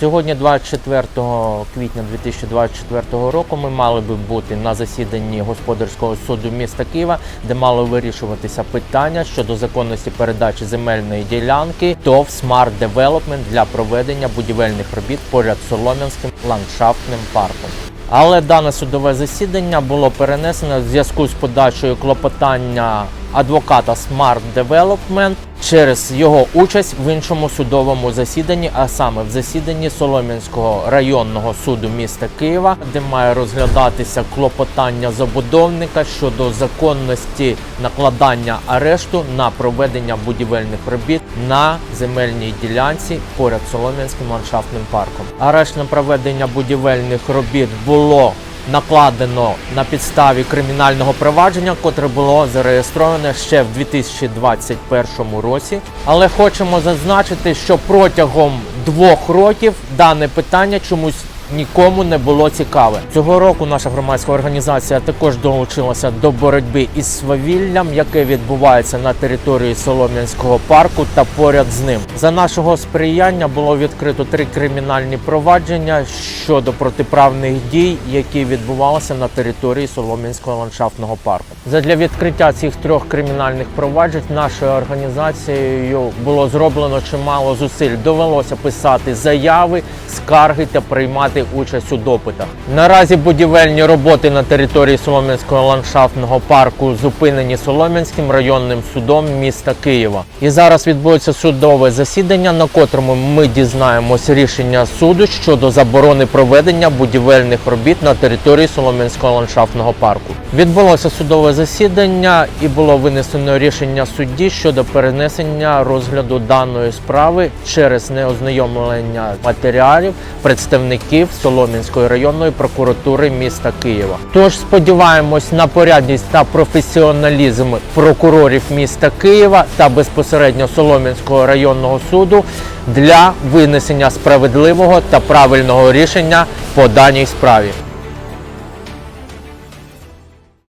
Сьогодні, 24 квітня 2024 року, ми мали би бути на засіданні господарського суду міста Києва, де мало вирішуватися питання щодо законності передачі земельної ділянки ТОВ Smart Development для проведення будівельних робіт поряд Солом'янським ландшафтним парком. Але дане судове засідання було перенесено в зв'язку з подачею клопотання адвоката Smart Development через його участь в іншому судовому засіданні, а саме в засіданні Солом'янського районного суду міста Києва, де має розглядатися клопотання забудовника щодо законності накладання арешту на проведення будівельних робіт на земельній ділянці поряд Солом'янським ландшафтним парком. Арешт на проведення будівельних робіт було накладено на підставі кримінального провадження, котре було зареєстроване ще в 2021 році. Але хочемо зазначити, що протягом двох років дане питання чомусь нікому не було цікаве. Цього року наша громадська організація також долучилася до боротьби із свавіллям, яке відбувається на території Солом'янського парку та поряд з ним. За нашого сприяння було відкрито три кримінальні провадження щодо протиправних дій, які відбувалися на території Солом'янського ландшафтного парку. Задля відкриття цих трьох кримінальних проваджень нашою організацією було зроблено чимало зусиль. Довелося писати заяви, скарги та приймати участь у допитах. Наразі будівельні роботи на території Солом'янського ландшафтного парку зупинені Солом'янським районним судом міста Києва. І зараз відбудеться судове засідання, на котрому ми дізнаємось рішення суду щодо заборони проведення будівельних робіт на території Солом'янського ландшафтного парку. Відбулося судове засідання і було винесено рішення судді щодо перенесення розгляду даної справи через неознайомлення матеріалів представників Солом'янської районної прокуратури міста Києва. Тож сподіваємось на порядність та професіоналізм прокурорів міста Києва та безпосередньо Солом'янського районного суду для винесення справедливого та правильного рішення по даній справі.